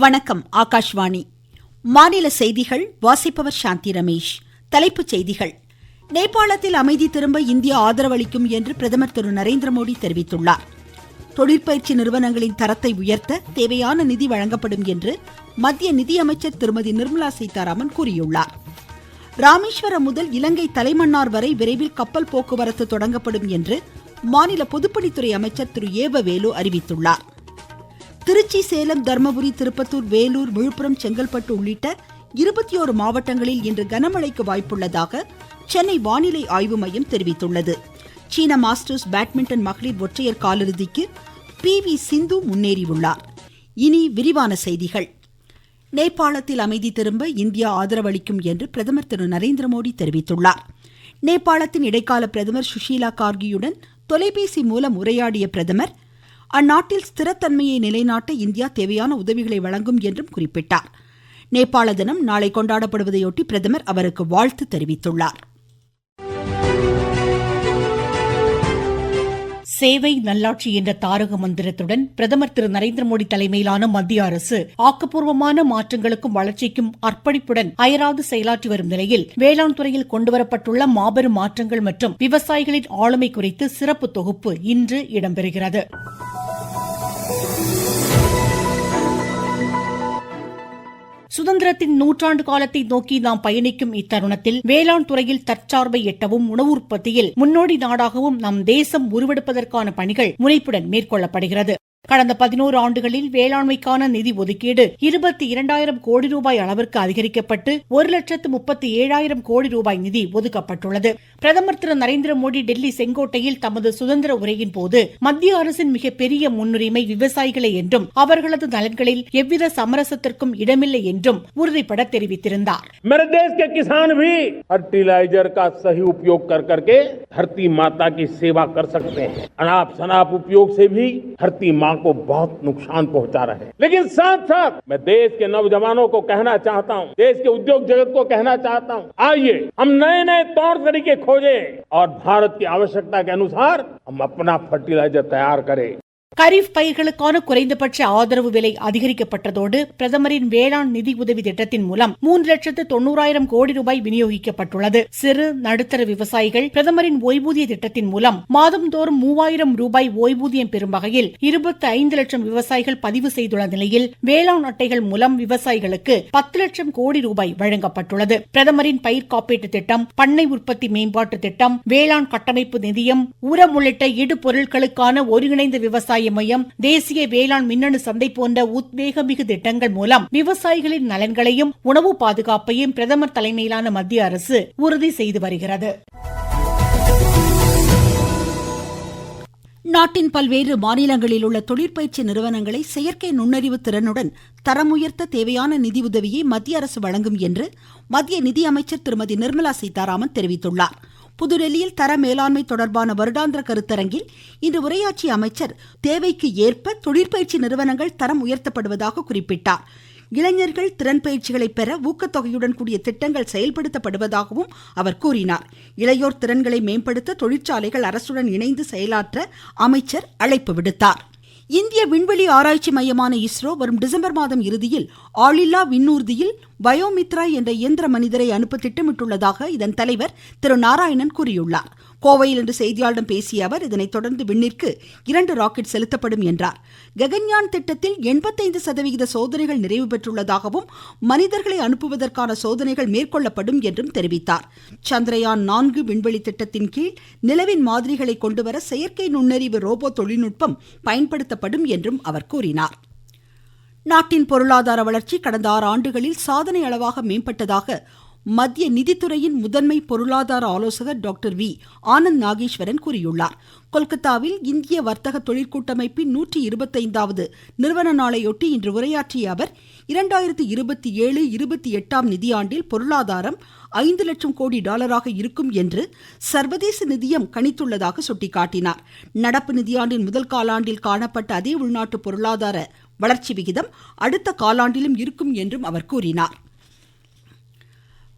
வணக்கம் ஆகாஷ்வாணி. மாநில செய்திகள் வாசிப்பவர் சாந்தி ரமேஷ். தலைப்புச் செய்திகள். நேபாளத்தில் அமைதி திரும்ப இந்தியா ஆதரவளிக்கும் என்று பிரதமர் திரு நரேந்திர மோடி தெரிவித்துள்ளார். தொழிற்பயிற்சி நிறுவனங்களின் தரத்தை உயர்த்த தேவையான நிதி வழங்கப்படும் என்று மத்திய நிதியமைச்சர் திருமதி நிர்மலா சீதாராமன் கூறியுள்ளார். ராமேஸ்வரம் முதல் இலங்கை தலைமன்னார் வரை விரைவில் கப்பல் போக்குவரத்து தொடங்கப்படும் என்று மாநில பொதுப்பணித்துறை அமைச்சர் திரு ஏவ வேலு அறிவித்துள்ளார். திருச்சி சேலம் தர்மபுரி திருப்பத்தூர் வேலூர் விழுப்புரம் செங்கல்பட்டு உள்ளிட்ட இருபத்தி ஓரு மாவட்டங்களில் இன்று கனமழைக்கு வாய்ப்புள்ளதாக சென்னை வானிலை ஆய்வு மையம் தெரிவித்துள்ளது. சீன மாஸ்டர்ஸ் பேட்மிண்டன் மகளிர் ஒற்றையர் காலிறுதிக்கு பி. வி. சிந்து முன்னேறியுள்ளார். இனி விரிவான செய்திகள். நேபாளத்தில் அமைதி திரும்ப இந்தியா ஆதரவளிக்கும் என்று பிரதமர் திரு. நரேந்திர மோடி தெரிவித்துள்ளார். நேபாளத்தின் இடைக்கால பிரதமர் சுஷீலா கார்கியுடன் தொலைபேசி மூலம் உரையாடிய பிரதமர் அந்நாட்டில் ஸ்திரத்தன்மையை நிலைநாட்ட இந்தியா தேவையான உதவிகளை வழங்கும் என்றும் குறிப்பிட்டார். நேபாள தினம் நாளை கொண்டாடப்படுவதையொட்டி பிரதமர் அவருக்கு வாழ்த்து தெரிவித்துள்ளார். சேவை நல்லாட்சி என்ற தாரக மந்திரத்துடன் பிரதமர் திரு நரேந்திர மோடி தலைமையிலான மத்திய அரசு ஆக்கப்பூர்வமான மாற்றங்களுக்கும் வளர்ச்சிக்கும் அர்ப்பணிப்புடன் அயராது செயலாற்றி வரும் நிலையில் வேளாண் துறையில் கொண்டுவரப்பட்டுள்ள மாபெரும் மாற்றங்கள் மற்றும் விவசாயிகளின் ஆளுமை குறித்து சிறப்பு தொகுப்பு இன்று இடம்பெறுகிறது. சுதந்திரத்தின் நூற்றாண்டு காலத்தை நோக்கி நாம் பயணிக்கும் இத்தருணத்தில் வேளாண் துறையில் தற்சார்பை எட்டவும் உணவு உற்பத்தியில் முன்னோடி நாடாகவும் நம் தேசம் உருவெடுப்பதற்கான பணிகள் முனைப்புடன் மேற்கொள்ளப்படுகிறது. கடந்த பதினோரு ஆண்டுகளில் வேளாண்மைக்கான நிதி ஒதுக்கீடு இருபத்தி இரண்டாயிரம் கோடி ரூபாய் அளவிற்கு அதிகரிக்கப்பட்டு ஒரு லட்சத்து முப்பத்தி ஏழாயிரம் கோடி ரூபாய் நிதி ஒதுக்கப்பட்டுள்ளது பிரதமர் திரு நரேந்திர மோடி டெல்லி செங்கோட்டையில் தமது சுதந்திர உரையின் போது மத்திய அரசின் மிகப்பெரிய முன்னுரிமை விவசாயிகளே என்றும் அவர்களது நலன்களில் எவ்வித சமரசத்திற்கும் இடமில்லை என்றும் உறுதிபட தெரிவித்திருந்தார் मेरे देश के किसान भी फर्टिलाइजर का सही उपयोग कर करके धरती माता की सेवा कर सकते हैं अनाप शनाप उपयोग से भी धरती माँ को बहुत नुकसान पहुँचा रहे हैं। लेकिन साथ साथ मैं देश के नौजवानों को कहना चाहता हूँ, देश के उद्योग जगत को कहना चाहता हूँ, आइए हम नए नए तौर तरीके खोजें और भारत की आवश्यकता के अनुसार हम अपना फर्टिलाइज़र तैयार करें। கரீஃப் பயிர்களுக்கான குறைந்தபட்ச ஆதரவு விலை அதிகரிக்கப்பட்டதோடு பிரதமரின் வேளாண் நிதி உதவி திட்டத்தின் மூலம் மூன்று லட்சத்து தொன்னூறாயிரம் கோடி ரூபாய் விநியோகிக்கப்பட்டுள்ளது. சிறு நடுத்தர விவசாயிகள் பிரதமரின் ஓய்வூதிய திட்டத்தின் மூலம் மாதந்தோறும் மூவாயிரம் ரூபாய் ஓய்வூதியம் பெறும் வகையில் இருபத்தி ஐந்து லட்சம் விவசாயிகள் பதிவு செய்துள்ள நிலையில் வேளாண் அட்டைகள் மூலம் விவசாயிகளுக்கு பத்து லட்சம் கோடி ரூபாய் வழங்கப்பட்டுள்ளது. பிரதமரின் பயிர் காப்பீட்டு திட்டம் பண்ணை உற்பத்தி மேம்பாட்டு திட்டம் வேளாண் கட்டமைப்பு நிதியம் உரம் உள்ளிட்ட இடு பொருட்களுக்கான ஒருங்கிணைந்த விவசாய விவசாய மையம் தேசிய வேளாண் மின்னணு சந்தை போன்ற உத்வேகமிகு திட்டங்கள் மூலம் விவசாயிகளின் நலன்களையும் உணவு பாதுகாப்பையும் பிரதமர் தலைமையிலான மத்திய அரசு உறுதி செய்து வருகிறது. நாட்டின் பல்வேறு மாநிலங்களில் உள்ள தொழிற்பயிற்சி நிறுவனங்களை செயற்கை நுண்ணறிவு திறனுடன் தரம் உயர்த்த தேவையான நிதியுதவியை மத்திய அரசு வழங்கும் என்று மத்திய நிதியமைச்சர் திருமதி நிர்மலா சீதாராமன் தெரிவித்துள்ளாா் புதுடெல்லியில் தர மேலாண்மை தொடர்பான வருடாந்திர கருத்தரங்கில் இன்று உரையாற்றிய அமைச்சர் தேவைக்கு ஏற்ப தொழிற்பயிற்சி நிறுவனங்கள் தரம் உயர்த்தப்படுவதாக குறிப்பிட்டார். இளைஞர்கள் திறன் பயிற்சிகளை பெற ஊக்கத்தொகையுடன் கூடிய திட்டங்கள் செயல்படுத்தப்படுவதாகவும் அவர் கூறினார். இளையோர் திறன்களை மேம்படுத்த தொழிற்சாலைகள் அரசுடன் இணைந்து செயலாற்ற அமைச்சர் அழைப்பு விடுத்தார். இந்திய விண்வெளி ஆராய்ச்சி மையமான இஸ்ரோ வரும் டிசம்பர் மாதம் இறுதியில் ஆளில்லா விண்ணூர்தியில் பயோமித்ரா என்ற இயந்திர மனிதரை அனுப்ப திட்டமிட்டுள்ளதாக இதன் தலைவர் திரு நாராயணன் கூறியுள்ளார். கோவையில் இன்று செய்தியாளர்களிடம் பேசிய அவர் இதனைத் தொடர்ந்து விண்ணிற்கு இரண்டு ராக்கெட் செலுத்தப்படும் என்றார். ககன்யான் திட்டத்தில் எண்பத்தைந்து சதவிகித சோதனைகள் நிறைவு பெற்றுள்ளதாகவும் மனிதர்களை அனுப்புவதற்கான சோதனைகள் மேற்கொள்ளப்படும் என்றும் தெரிவித்தார். சந்திரயான் நான்கு விண்வெளி திட்டத்தின் கீழ் நிலவின் மாதிரிகளை கொண்டுவர செயற்கை நுண்ணறிவு ரோபோ தொழில்நுட்பம் பயன்படுத்தப்படும் என்றும் அவர் கூறினார். நாட்டின் பொருளாதார வளர்ச்சி கடந்த ஆறு ஆண்டுகளில் சாதனை அளவாக மேம்பட்டதாக மத்திய நிதித்துறையின் முதன்மை பொருளாதார ஆலோசகர் டாக்டர் வி. ஆனந்த் நாகேஸ்வரன் கூறியுள்ளார். கொல்கத்தாவில் இந்திய வர்த்தக தொழிற்கூட்டமைப்பின் நூற்றி இருபத்தைந்தாவது நிறுவன நாளையொட்டி இன்று உரையாற்றிய அவர் இரண்டாயிரத்தி இருபத்தி ஏழு இருபத்தி எட்டாம் நிதியாண்டில் பொருளாதாரம் ஐந்து லட்சம் கோடி டாலராக இருக்கும் என்று சர்வதேச நிதியம் கணித்துள்ளதாக சுட்டிக்காட்டினார். நடப்பு நிதியாண்டின் முதல் காலாண்டில் காணப்பட்ட அதே உள்நாட்டு பொருளாதார வளர்ச்சி விகிதம் அடுத்த காலாண்டிலும் இருக்கும் என்றும் அவர் கூறினார்.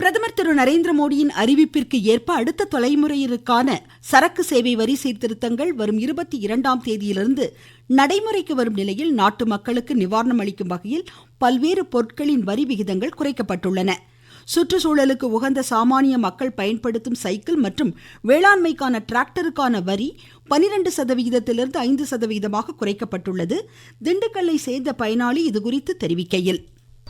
பிரதமர் திரு நரேந்திர மோடியின் அறிவிப்பிற்கு ஏற்ப அடுத்த தலைமுறையினருக்கான சரக்கு சேவை வரி சீர்திருத்தங்கள் வரும் இருபத்தி இரண்டாம் தேதியிலிருந்து நடைமுறைக்கு வரும் நிலையில் நாட்டு மக்களுக்கு நிவாரணம் அளிக்கும் வகையில் பல்வேறு பொருட்களின் வரி விகிதங்கள் குறைக்கப்பட்டுள்ளன. சுற்றுச்சூழலுக்கு உகந்த சாமானிய மக்கள் பயன்படுத்தும் சைக்கிள் மற்றும் வேளாண்மைக்கான டிராக்டருக்கான வரி பனிரெண்டு சதவிகிதத்திலிருந்து ஐந்து சதவிகிதமாக குறைக்கப்பட்டுள்ளது. திண்டுக்கல்லை சேர்ந்த பயனாளி இதுகுறித்து தெரிவிக்கையில்.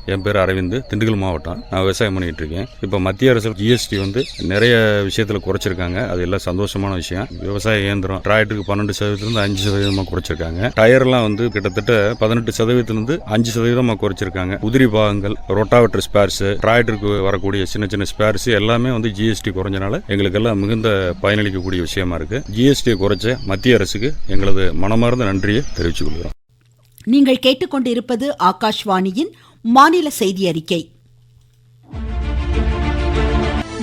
என் பேர் அரவிந்த் திண்டுக்கல் மாவட்டம். நான் விவசாயம் பண்ணிகிட்டு இருக்கேன். இப்போ மத்திய அரசு ஜிஎஸ்டி வந்து நிறைய விஷயத்தில் குறைச்சிருக்காங்க. அது எல்லாம் சந்தோஷமான விஷயம். விவசாய இயந்திரம் டிராக்டருக்கு பன்னெண்டு சதவீதத்துலேருந்து அஞ்சு சதவீதமாக குறைச்சிருக்காங்க. டயர்லாம் வந்து கிட்டத்தட்ட பதினெட்டு சதவீதத்துலேருந்து அஞ்சு சதவீதமாக குறைச்சிருக்காங்க. உதிரி பாகங்கள் ரொட்டாவட்டர் ஸ்பேர்ஸ் டிராக்டருக்கு வரக்கூடிய சின்ன சின்ன ஸ்பேர்ஸ் எல்லாமே வந்து ஜிஎஸ்டி குறைஞ்சனால எங்களுக்கெல்லாம் மிகுந்த பயனளிக்கக்கூடிய விஷயமா இருக்கு. ஜிஎஸ்டியை குறைச்ச மத்திய அரசுக்கு எங்களது மனமார்ந்த நன்றியை தெரிவித்துக் கொள்கிறோம். நீங்கள் கேட்டுக்கொண்டிருப்பது ஆகாஷ்வாணியின் மாநில செய்தி அறிக்கை.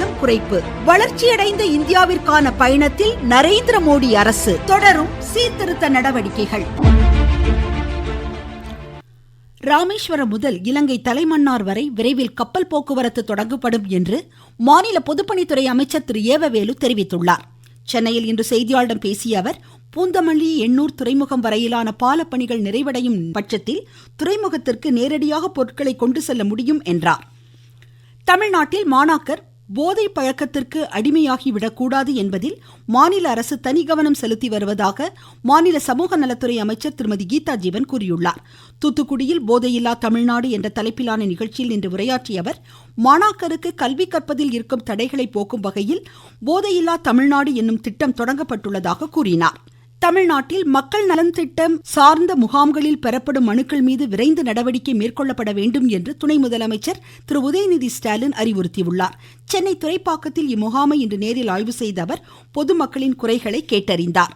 குறைப்பு. வளர்ச்சியடைந்த இந்தியாவிற்கான பயணத்தில் நரேந்திர மோடி அரசு தொடரும் சீர்திருத்த நடவடிக்கைகள். ராமேஸ்வரம் முதல் இலங்கை தலைமன்னார் வரை விரைவில் கப்பல் போக்குவரத்து தொடங்கப்படும் என்று மாநில பொதுப்பணித்துறை அமைச்சர் திரு. ஏவவேலு தெரிவித்துள்ளார். சென்னையில் இன்று செய்தியாளர்களிடம் பேசிய அவர் பூந்தமல்லி எண்ணூர் துறைமுகம் வரையிலான பாலப்பணிகள் நிறைவடையும் பட்சத்தில் துறைமுகத்திற்கு நேரடியாக பொருட்களை கொண்டு செல்ல முடியும் என்றார். தமிழ்நாட்டில் மாணாக்கர் போதை பழக்கத்திற்கு அடிமையாகிவிடக்கூடாது என்பதில் மாநில அரசு தனி கவனம் செலுத்தி வருவதாக மாநில சமூக நலத்துறை அமைச்சர் திருமதி கீதா ஜீவன் கூறியுள்ளார். தூத்துக்குடியில் போதையில்லா தமிழ்நாடு என்ற தலைப்பிலான நிகழ்ச்சியில் இன்று உரையாற்றிய அவர் மாணாக்கருக்கு கல்வி கற்பதில் இருக்கும் தடைகளை போக்கும் வகையில் போதையில்லா தமிழ்நாடு என்னும் திட்டம் தொடங்கப்பட்டுள்ளதாக கூறினார். தமிழ்நாட்டில் மக்கள் நலன் திட்டம் சார்ந்த முகாம்களில் பெறப்படும் மனுக்கள் மீது விரைந்து நடவடிக்கை மேற்கொள்ளப்பட வேண்டும் என்று துணை முதலமைச்சர் திரு. உதயநிதி ஸ்டாலின் அறிவுறுத்தியுள்ளார். சென்னை துறைப்பாக்கத்தில் இம்முகாமை இன்று நேரில் ஆய்வு செய்த அவர் பொதுமக்களின் குறைகளை கேட்டறிந்தார்.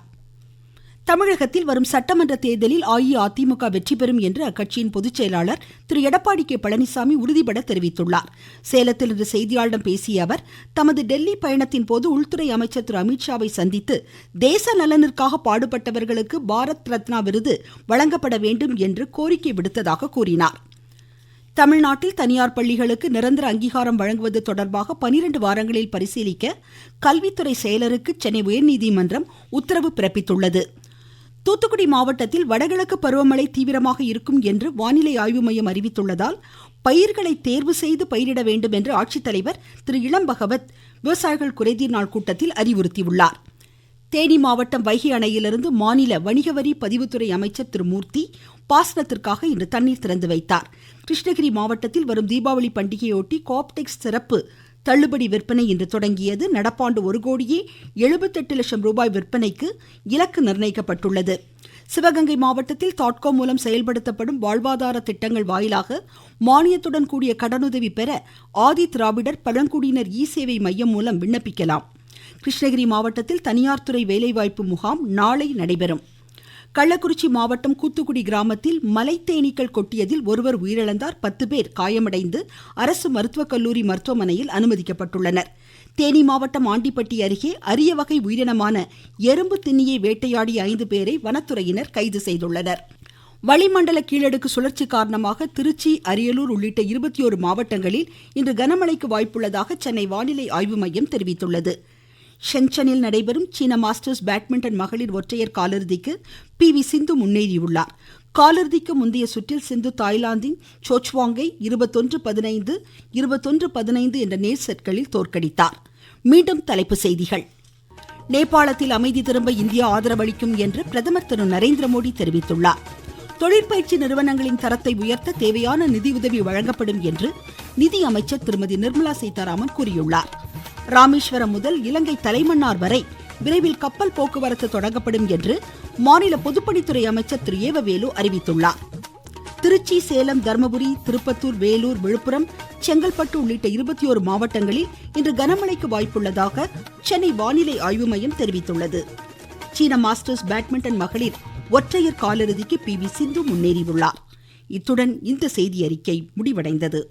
தமிழகத்தில் வரும் சட்டமன்ற தேர்தலில் அஇஅதிமுக வெற்றி பெறும் என்று அக்கட்சியின் பொதுச் செயலாளர் திரு எடப்பாடி கே. பழனிசாமி உறுதிபட தெரிவித்துள்ளார். சேலத்தில் இன்று செய்தியாளர்களிடம் பேசிய அவர் தமது டெல்லி பயணத்தின் போது உள்துறை அமைச்சர் திரு அமித்ஷாவை சந்தித்து தேச நலனிற்காக பாடுபட்டவர்களுக்கு பாரத் ரத்னா விருது வழங்கப்பட வேண்டும் என்று கோரிக்கை விடுத்ததாக கூறினார். தமிழ்நாட்டில் தனியார் பள்ளிகளுக்கு நிரந்தர அங்கீகாரம் வழங்குவது தொடர்பாக பனிரெண்டு வாரங்களில் பரிசீலிக்க கல்வித்துறை செயலருக்கு சென்னை உயர்நீதிமன்றம் உத்தரவு பிறப்பித்துள்ளது. தூத்துக்குடி மாவட்டத்தில் வடகிழக்கு பருவமழை தீவிரமாக இருக்கும் என்று வானிலை ஆய்வு மையம் அறிவித்துள்ளதால் பயிர்களை தேர்வு செய்து பயிரிட வேண்டும் என்று ஆட்சித்தலைவர் திரு இளம் பகவத் விவசாயிகள் குறைதீர் நாள் கூட்டத்தில் அறிவுறுத்தியுள்ளார். தேனி மாவட்டம் வைகை அணையிலிருந்து மாநில வணிக வரி பதிவுத்துறை அமைச்சர் திரு மூர்த்தி பாசனத்திற்காக இன்று தண்ணீர் திறந்து வைத்தார். கிருஷ்ணகிரி மாவட்டத்தில் வரும் தீபாவளி பண்டிகையொட்டி காப்டெக்ஸ் சிறப்பு தள்ளுபடி விற்பனை இன்று தொடங்கியது. நடப்பாண்டு ஒரு கோடியே எழுபத்தெட்டு லட்சம் ரூபாய் விற்பனைக்கு இலக்கு நிர்ணயிக்கப்பட்டுள்ளது. சிவகங்கை மாவட்டத்தில் தாட்கோ மூலம் செயல்படுத்தப்படும் வாழ்வாதார திட்டங்கள் வாயிலாக மானியத்துடன் கூடிய கடனுதவி பெற ஆதி திராவிடர் பழங்குடியினர் இ சேவை மையம் மூலம் விண்ணப்பிக்கலாம். கிருஷ்ணகிரி மாவட்டத்தில் தனியார் துறை வேலைவாய்ப்பு முகாம் நாளை நடைபெறும். கள்ளக்குறிச்சி மாவட்டம் கூத்துக்குடி கிராமத்தில் மலைத்தேனீக்கள் கொட்டியதில் ஒருவர் உயிரிழந்தார். பத்து பேர் காயமடைந்து அரசு மருத்துவக் கல்லூரி மருத்துவமனையில் அனுமதிக்கப்பட்டுள்ளனர். தேனி மாவட்டம் ஆண்டிப்பட்டி அருகே அரிய வகை உயிரினமான எறும்பு திண்ணியை வேட்டையாடிய ஐந்து பேரை வனத்துறையினர் கைது செய்துள்ளனர். வளிமண்டல கீழடுக்கு சுழற்சி காரணமாக திருச்சி அரியலூர் உள்ளிட்ட இருபத்தி மாவட்டங்களில் இன்று கனமழைக்கு வாய்ப்புள்ளதாக சென்னை வானிலை ஆய்வு மையம் தெரிவித்துள்ளது. ஷென்சனில் நடைபெறும் சீன மாஸ்டர்ஸ் பேட்மிண்டன் மகளிர் ஒற்றையர் காலிறுதிக்கு பி வி சிந்து முன்னேறியுள்ளார். காலிறுதிக்கு முந்தைய சுற்றில் சிந்து தாய்லாந்தின் சோச்வாங்கை இருபத்தொன்று பதினைந்து இருபத்தொன்று பதினைந்து என்ற நேர் செட்களில் தோற்கடித்தார். மீண்டும் தலைப்புச் செய்திகள். நேபாளத்தில் அமைதி திரும்ப இந்தியா ஆதரவளிக்கும் என்று பிரதமர் திரு நரேந்திர மோடி தெரிவித்துள்ளார். தொழிற்பயிற்சி நிறுவனங்களின் தரத்தை உயர்த்த தேவையான நிதியுதவி வழங்கப்படும் என்று நிதி அமைச்சர் திருமதி நிர்மலா சீதாராமன் கூறியுள்ளார். ராமேஸ்வரம் முதல் இலங்கை தலைமன்னார் வரை விரைவில் கப்பல் போக்குவரத்து தொடங்கப்படும் என்று மாநில பொதுப்பணித்துறை அமைச்சர் திரு. ஏவவேலு அறிவித்துள்ளார். திருச்சி சேலம் தர்மபுரி திருப்பத்தூர் வேலூர் விழுப்புரம் செங்கல்பட்டு உள்ளிட்ட இருபத்தி ஒரு மாவட்டங்களில் இன்று கனமழைக்கு வாய்ப்புள்ளதாக சென்னை வானிலை ஆய்வு மையம் தெரிவித்துள்ளது. சீன மாஸ்டர்ஸ் பேட்மிண்டன் மகளிர் ஒற்றையர் காலிறுதிக்கு பி. வி. சிந்து முன்னேறியுள்ளார். இத்துடன் இந்த செய்தி அறிக்கை முடிவடைந்தது.